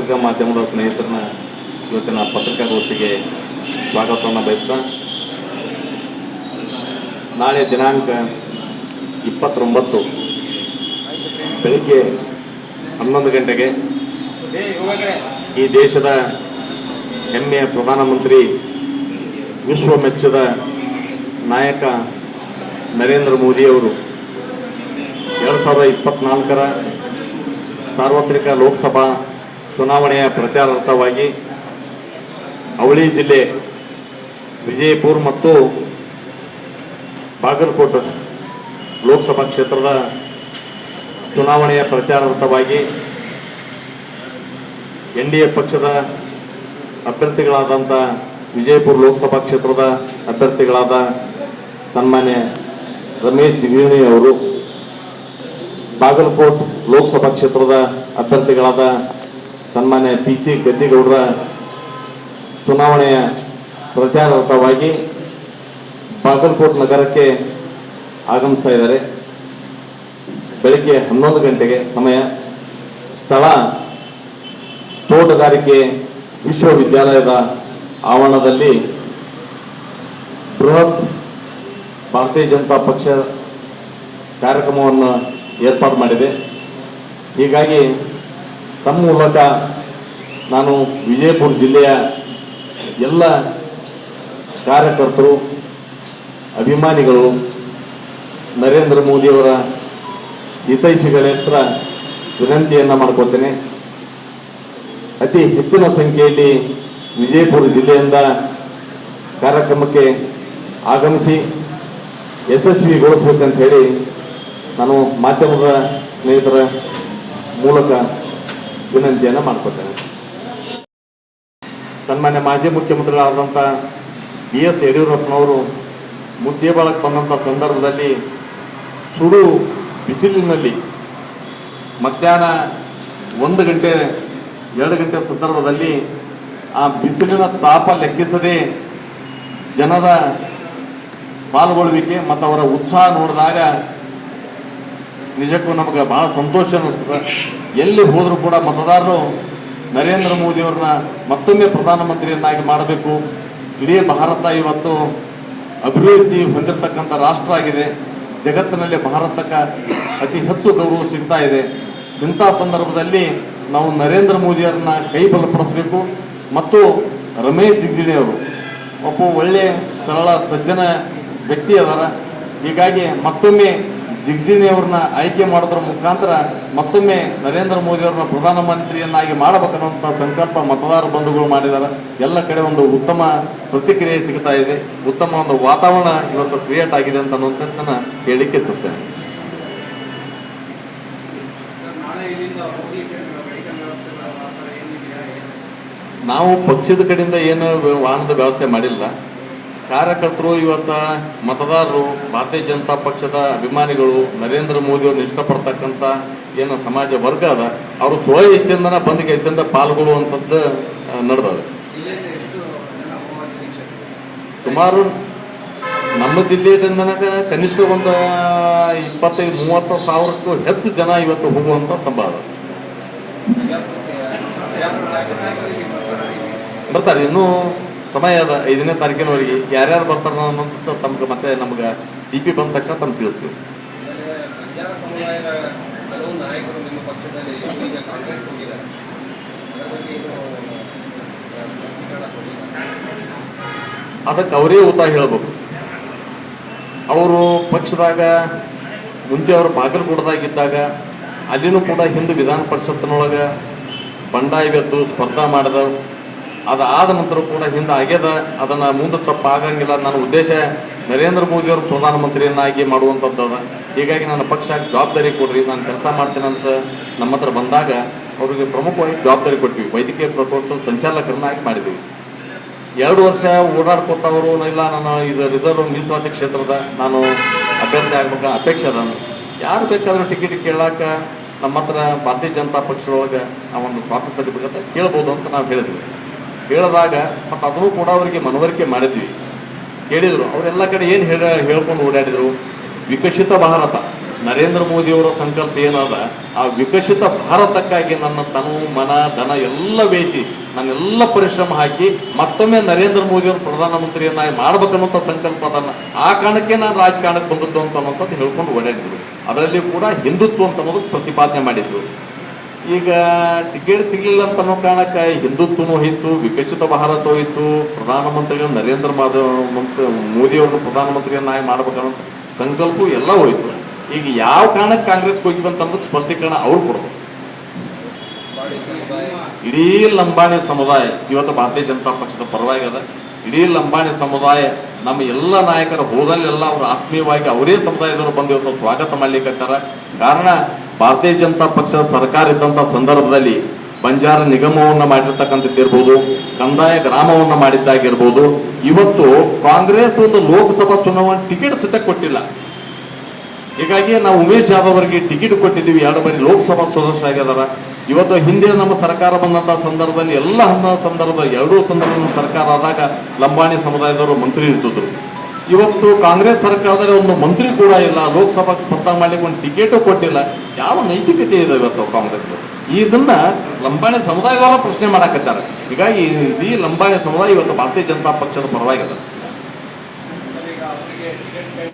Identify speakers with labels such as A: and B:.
A: ಮಾಧ್ಯಮದ ಸ್ನೇಹಿತರನ್ನ ಇವತ್ತಿನ ಪತ್ರಿಕಾಗೋಷ್ಠಿಗೆ ಸ್ವಾಗತವನ್ನು ಬಯಸ್ತಾ, ನಾಳೆ ದಿನಾಂಕ ಇಪ್ಪತ್ತೊಂಬತ್ತು, ಬೆಳಿಗ್ಗೆ ಹನ್ನೊಂದು ಗಂಟೆಗೆ ಈ ದೇಶದ ಹೆಮ್ಮೆಯ ಪ್ರಧಾನಮಂತ್ರಿ, ವಿಶ್ವ ಮೆಚ್ಚದ ನಾಯಕ ನರೇಂದ್ರ ಮೋದಿಯವರು ಎರಡು ಸಾವಿರದ ಇಪ್ಪತ್ನಾಲ್ಕರ ಸಾರ್ವತ್ರಿಕ ಲೋಕಸಭಾ ಚುನಾವಣೆಯ ಪ್ರಚಾರಾರ್ಥವಾಗಿ ಅವಳಿ ಜಿಲ್ಲೆ ವಿಜಯಪುರ ಮತ್ತು ಬಾಗಲಕೋಟೆ ಲೋಕಸಭಾ ಕ್ಷೇತ್ರದ ಚುನಾವಣೆಯ ಪ್ರಚಾರಾರ್ಥವಾಗಿ ಎನ್ ಡಿ ಎ ಪಕ್ಷದ ಅಭ್ಯರ್ಥಿಗಳಾದಂಥ ವಿಜಯಪುರ ಲೋಕಸಭಾ ಕ್ಷೇತ್ರದ ಅಭ್ಯರ್ಥಿಗಳಾದ ಸನ್ಮಾನ್ಯ ರಮೇಶ್ ಜಿಗಿರಣಿ ಅವರು, ಬಾಗಲಕೋಟ್ ಲೋಕಸಭಾ ಕ್ಷೇತ್ರದ ಅಭ್ಯರ್ಥಿಗಳಾದ ಸನ್ಮಾನ್ಯ ಪಿ ಸಿ ಗದ್ದಿಗೌಡರ ಚುನಾವಣೆಯ ಪ್ರಚಾರಾರ್ಥವಾಗಿ ಬಾಗಲಕೋಟ್ ನಗರಕ್ಕೆ ಆಗಮಿಸ್ತಾ ಇದ್ದಾರೆ. ಬೆಳಿಗ್ಗೆ ಹನ್ನೊಂದು ಗಂಟೆಗೆ ಸಮಯ. ಸ್ಥಳ ತೋಟಗಾರಿಕೆ ವಿಶ್ವವಿದ್ಯಾಲಯದ ಆವರಣದಲ್ಲಿ ಬೃಹತ್ ಭಾರತೀಯ ಜನತಾ ಪಕ್ಷ ಕಾರ್ಯಕ್ರಮವನ್ನು ಏರ್ಪಾಡು ಮಾಡಿದೆ. ಹೀಗಾಗಿ ತಮ್ಮ ಮೂಲಕ ನಾನು ವಿಜಯಪುರ ಜಿಲ್ಲೆಯ ಎಲ್ಲ ಕಾರ್ಯಕರ್ತರು, ಅಭಿಮಾನಿಗಳು, ನರೇಂದ್ರ ಮೋದಿಯವರ ಹಿತೈಷಿಗಳ ಹತ್ರ ವಿನಂತಿಯನ್ನು ಮಾಡ್ಕೋತೇನೆ. ಅತಿ ಹೆಚ್ಚಿನ ಸಂಖ್ಯೆಯಲ್ಲಿ ವಿಜಯಪುರ ಜಿಲ್ಲೆಯಿಂದ ಕಾರ್ಯಕ್ರಮಕ್ಕೆ ಆಗಮಿಸಿ ಯಶಸ್ವಿಗೊಳಿಸ್ಬೇಕಂತ ಹೇಳಿ ನಾನು ಮಾಧ್ಯಮದ ಸ್ನೇಹಿತರ ಮೂಲಕ ವಿನಂತಿಯನ್ನು ಮಾಡ್ಕೊತೇನೆ. ಸನ್ಮಾನ್ಯ ಮಾಜಿ ಮುಖ್ಯಮಂತ್ರಿಗಳಾದಂಥ ಬಿ ಎಸ್ ಯಡಿಯೂರಪ್ಪನವರು ಮುದ್ದೇಬಾಳಕ್ಕೆ ಬಂದಂಥ ಸಂದರ್ಭದಲ್ಲಿ ಸುಡು ಬಿಸಿಲಿನಲ್ಲಿ ಮಧ್ಯಾಹ್ನ ಒಂದು ಗಂಟೆ, ಎರಡು ಗಂಟೆ ಸಂದರ್ಭದಲ್ಲಿ ಆ ಬಿಸಿಲಿನ ತಾಪ ಲೆಕ್ಕಿಸದೆ ಜನರ ಪಾಲ್ಗೊಳ್ಳುವಿಕೆ ಮತ್ತು ಅವರ ಉತ್ಸಾಹ ನೋಡಿದಾಗ ನಿಜಕ್ಕೂ ನಮಗೆ ಬಹಳ ಸಂತೋಷ ಅನ್ನಿಸ್ತದೆ. ಎಲ್ಲಿ ಹೋದರೂ ಕೂಡ ಮತದಾರರು ನರೇಂದ್ರ ಮೋದಿಯವ್ರನ್ನ ಮತ್ತೊಮ್ಮೆ ಪ್ರಧಾನಮಂತ್ರಿಯನ್ನಾಗಿ ಮಾಡಬೇಕು. ಇಡೀ ಭಾರತ ಇವತ್ತು ಅಭಿವೃದ್ಧಿ ಹೊಂದಿರತಕ್ಕಂಥ ರಾಷ್ಟ್ರ ಆಗಿದೆ. ಜಗತ್ತಿನಲ್ಲಿ ಭಾರತಕ್ಕೆ ಅತಿ ಹೆಚ್ಚು ಗೌರವ ಸಿಗ್ತಾ ಇದೆ. ಇಂಥ ಸಂದರ್ಭದಲ್ಲಿ ನಾವು ನರೇಂದ್ರ ಮೋದಿಯವ್ರನ್ನ ಕೈ ಬಲಪಡಿಸಬೇಕು. ಮತ್ತು ರಮೇಶ್ ಜಿಗಜಿಣಿ ಅವರು ಒಬ್ಬ ಒಳ್ಳೆಯ ಸರಳ ಸಜ್ಜನ ವ್ಯಕ್ತಿ ಅದಾರ. ಹೀಗಾಗಿ ಮತ್ತೊಮ್ಮೆ ಜಿಗಜಿಣಿ ಅವ್ರನ್ನ ಆಯ್ಕೆ ಮಾಡೋದ್ರ ಮುಖಾಂತರ ಮತ್ತೊಮ್ಮೆ ನರೇಂದ್ರ ಮೋದಿ ಅವ್ರನ್ನ ಪ್ರಧಾನಮಂತ್ರಿಯನ್ನಾಗಿ ಮಾಡಬೇಕನ್ನುವಂಥ ಸಂಕಲ್ಪ ಮತದಾರ ಬಂಧುಗಳು ಮಾಡಿದ್ದಾರೆ. ಎಲ್ಲ ಕಡೆ ಒಂದು ಉತ್ತಮ ಪ್ರತಿಕ್ರಿಯೆ ಸಿಗ್ತಾ ಇದೆ. ಉತ್ತಮ ಒಂದು ವಾತಾವರಣ ಇವತ್ತು ಕ್ರಿಯೇಟ್ ಆಗಿದೆ ಅಂತ ಅನ್ನುವಂಥದ್ದನ್ನ
B: ಏನಿದೆಯಾ ಏನು?
A: ನಾವು ಪಕ್ಷದ ಕಡೆಯಿಂದ ಏನು ವಾಹನದ ವ್ಯವಸ್ಥೆ ಮಾಡಿಲ್ಲ. ಕಾರ್ಯಕರ್ತರು ಇವತ್ತ ಮತದಾರರು, ಭಾರತೀಯ ಜನತಾ ಪಕ್ಷದ ಅಭಿಮಾನಿಗಳು ನರೇಂದ್ರ ಮೋದಿ ಅವ್ರನ್ನ ಇಷ್ಟಪಡ್ತಕ್ಕಂಥ ಏನು ಸಮಾಜ ವರ್ಗ ಅದ, ಅವರು ಸ್ವ ಇಚ್ಛೆಯಿಂದನ ಬಂದು ಕೆಲಸದಿಂದ ಪಾಲ್ಗೊಳ್ಳುವಂಥದ್ದು ನಡೆದದ ಸುಮಾರು ನಮ್ಮ ಜಿಲ್ಲೆಯಿಂದ ಕನಿಷ್ಠ ಒಂದು ಇಪ್ಪತ್ತೈದು, ಮೂವತ್ತು ಸಾವಿರಕ್ಕೂ ಹೆಚ್ಚು ಜನ ಇವತ್ತು ಹೋಗುವಂಥ ಸಂಭವ.
B: ಬರ್ತಾರೆ,
A: ಇನ್ನೂ ಸಮಯ ಅದ ಐದನೇ ತಾರೀಕಿನವರೆಗೆ ಯಾರ್ಯಾರು ಬರ್ತಾರ ಅನ್ನೋದು ತಮ್ಗೆ ಮತ್ತೆ ನಮ್ಗೆ ಡಿ ಪಿ ಬಂದ ತಕ್ಷಣ ತಮ್ಗೆ ತಿಳಿಸ್ತೀವಿ. ಅದಕ್ಕೆ ಅವರೇ ಊತ ಹೇಳ್ಬೇಕು. ಅವರು ಪಕ್ಷದಾಗ ಮುಂಚೆ ಅವರು ಬಾಗಲಕೋಟದಾಗಿದ್ದಾಗ ಅಲ್ಲಿನೂ ಕೂಡ ಹಿಂದೆ ವಿಧಾನ ಪರಿಷತ್ತಿನೊಳಗೆ ಬಂಡಾಯವೆದ್ದು ಸ್ಪರ್ಧಾ ಮಾಡಿದ ಅದಾದ ನಂತರ ಕೂಡ ಹಿಂದೆ ಆಗ್ಯದ. ಅದನ್ನು ಮುಂದೆ ತಪ್ಪಾಗಂಗಿಲ್ಲ. ನನ್ನ ಉದ್ದೇಶ ನರೇಂದ್ರ ಮೋದಿ ಅವರು ಪ್ರಧಾನಮಂತ್ರಿಯನ್ನಾಗಿ ಮಾಡುವಂಥದ್ದು ಅದ ಹೀಗಾಗಿ ನನ್ನ ಪಕ್ಷ ಜವಾಬ್ದಾರಿ ಕೊಡ್ರಿ. ನಾನು ಕೆಲಸ ಮಾಡ್ತೇನೆ ಅಂತ ನಮ್ಮ ಹತ್ರ ಬಂದಾಗ ಅವರಿಗೆ ಪ್ರಮುಖವಾಗಿ ಜವಾಬ್ದಾರಿ ಕೊಟ್ವಿ. ವೈದ್ಯಕೀಯ ಪ್ರಕೋಷ್ಠ ಸಂಚಾಲಕರನ್ನಾಗಿ ಮಾಡಿದ್ವಿ. ಎರಡು ವರ್ಷ ಓಡಾಡ್ಕೊತವರು ಇಲ್ಲ. ನಾನು ಇದು ರಿಸರ್ವ್ ಮೀಸಲಾತಿ ಕ್ಷೇತ್ರದ ನಾನು ಅಭ್ಯರ್ಥಿ ಆಗ್ಬೇಕು ಅಪೇಕ್ಷೆ ಅದ ಯಾರು ಬೇಕಾದರೂ ಟಿಕೆಟ್ ಕೇಳಾಕ ನಮ್ಮ ಹತ್ರ ಭಾರತೀಯ ಜನತಾ ಪಕ್ಷದೊಳಗೆ ಆ ಒಂದು ಸ್ವಾತಂತ್ರ್ಯ ಬೇಕಂತ ಕೇಳ್ಬೋದು ಅಂತ ನಾವು ಹೇಳಿದ್ವಿ. ಹೇಳಿದಾಗ ಮತ್ತು ಅದನ್ನು ಕೂಡ ಅವರಿಗೆ ಮನವರಿಕೆ ಮಾಡಿದ್ವಿ. ಕೇಳಿದರು, ಅವರೆಲ್ಲ ಕಡೆ ಏನು ಹೇಳ, ಹೇಳ್ಕೊಂಡು ಓಡಾಡಿದರು? ವಿಕಸಿತ ಭಾರತ. ನರೇಂದ್ರ ಮೋದಿಯವರ ಸಂಕಲ್ಪ ಏನದ? ಆ ವಿಕಸಿತ ಭಾರತಕ್ಕಾಗಿ ನನ್ನ ತನು, ಮನ, ಧನ ಎಲ್ಲ ಬೇಯಿಸಿ ನಾನೆಲ್ಲ ಪರಿಶ್ರಮ ಹಾಕಿ, ಮತ್ತೊಮ್ಮೆ ನರೇಂದ್ರ ಮೋದಿಯವರು ಪ್ರಧಾನಮಂತ್ರಿಯನ್ನಾಗಿ ಮಾಡ್ಬೇಕನ್ನುವಂಥ ಸಂಕಲ್ಪ ತನ್ನ ಆ ಕಾರಣಕ್ಕೆ ನಾನು ರಾಜಕಾರಣಕ್ಕೆ ಬಂದದ್ದು ಅಂತ ಅನ್ನೋಂಥದ್ದು ಹೇಳ್ಕೊಂಡು ಓಡಾಡಿದ್ರು. ಅದರಲ್ಲಿ ಕೂಡ ಹಿಂದುತ್ವ ಅಂತ ಅನ್ನೋದು ಪ್ರತಿಪಾದನೆ ಮಾಡಿದ್ರು. ಈಗ ಟಿಕೆಟ್ ಸಿಗಲಿಲ್ಲ ಅಂತ ಅನ್ನೋ ಕಾರಣಕ್ಕೆ ಹಿಂದುತ್ವನೂ ಹೋಯಿತು, ವಿಕಸಿತ ಭಾರತ ಹೋಯ್ತು ಪ್ರಧಾನಮಂತ್ರಿಗಳು ನರೇಂದ್ರ ಮಂತ್ರಿ, ಮೋದಿ ಅವ್ರನ್ನ ಪ್ರಧಾನಮಂತ್ರಿಯನ್ನಾಗಿ ಮಾಡ್ಬೇಕನ್ನೋ ಸಂಕಲ್ಪ ಎಲ್ಲ ಹೋಯ್ತು. ಈಗ ಯಾವ ಕಾರಣಕ್ಕೆ ಕಾಂಗ್ರೆಸ್ ಹೋಗಿ ಬಂತಂದ್ರೆ ಸ್ಪಷ್ಟೀಕರಣ ಅವ್ರು ಕೊಡ್ತಾರೆ ಇಡೀ ಲಂಬಾಣಿ ಸಮುದಾಯ, ಇವತ್ತು ಭಾರತೀಯ ಜನತಾ ಪಕ್ಷದ ಪರವಾಗಿ ಅದ. ಇಡೀ ಲಂಬಾಣಿ ಸಮುದಾಯ, ನಮ್ಮ ಎಲ್ಲ ನಾಯಕರ ಹೋದಲ್ಲೆಲ್ಲ ಅವರು ಆತ್ಮೀಯವಾಗಿ ಅವರೇ ಸಮುದಾಯದವರು ಬಂದು ಇವತ್ತು ಸ್ವಾಗತ ಮಾಡ್ಲಿಕ್ಕತ್ತಾರ ಕಾರಣ, ಭಾರತೀಯ ಜನತಾ ಪಕ್ಷ ಸರ್ಕಾರ ಇದ್ದಂಥ ಸಂದರ್ಭದಲ್ಲಿ ಬಂಜಾರ ನಿಗಮವನ್ನು ಮಾಡಿರ್ತಕ್ಕಂಥದ್ದಿರ್ಬೋದು ಕಂದಾಯ ಗ್ರಾಮವನ್ನು ಮಾಡಿದ್ದಾಗಿರ್ಬೋದು ಇವತ್ತು ಕಾಂಗ್ರೆಸ್ ಒಂದು ಲೋಕಸಭಾ ಚುನಾವಣೆ ಟಿಕೆಟ್ ಸಹಿತ ಕೊಟ್ಟಿಲ್ಲ. ಹೀಗಾಗಿ ನಾವು ಉಮೇಶ್ ಜಾಧವ್ ಅವರಿಗೆ ಟಿಕೆಟ್ ಕೊಟ್ಟಿದ್ದೀವಿ, ಎರಡು ಬಾರಿ ಲೋಕಸಭಾ ಸದಸ್ಯರಾಗಿದ್ದಾರೆ ಇವತ್ತು ಹಿಂದೆ ನಮ್ಮ ಸರ್ಕಾರ ಬಂದಂಥ ಸಂದರ್ಭದಲ್ಲಿ ಎಲ್ಲ ಹಂತದ ಸಂದರ್ಭ, ಎರಡೂ ಸಂದರ್ಭದಲ್ಲಿ ಸರ್ಕಾರ ಆದಾಗ ಲಂಬಾಣಿ ಸಮುದಾಯದವರು ಮಂತ್ರಿ ಇರ್ತಿದ್ರು. ಇವತ್ತು ಕಾಂಗ್ರೆಸ್ ಸರ್ಕಾರದಲ್ಲಿ ಒಂದು ಮಂತ್ರಿ ಕೂಡ ಇಲ್ಲ, ಲೋಕಸಭಾ ಸ್ಪರ್ಧೆ ಮಾಡಲಿಕ್ಕೆ ಒಂದು ಟಿಕೆಟು ಕೊಟ್ಟಿಲ್ಲ. ಯಾವ ನೈತಿಕತೆ ಇದೆ ಇವತ್ತು ಕಾಂಗ್ರೆಸ್ ಇದನ್ನ ಲಂಬಾಣಿ ಸಮುದಾಯದವರ ಪ್ರಶ್ನೆ ಮಾಡಾಕತ್ತಾರೆ. ಹೀಗಾಗಿ ಇಡೀ ಲಂಬಾಣಿ ಸಮುದಾಯ ಇವತ್ತು ಭಾರತೀಯ ಜನತಾ ಪಕ್ಷದ ಪರವಾಗಿದೆ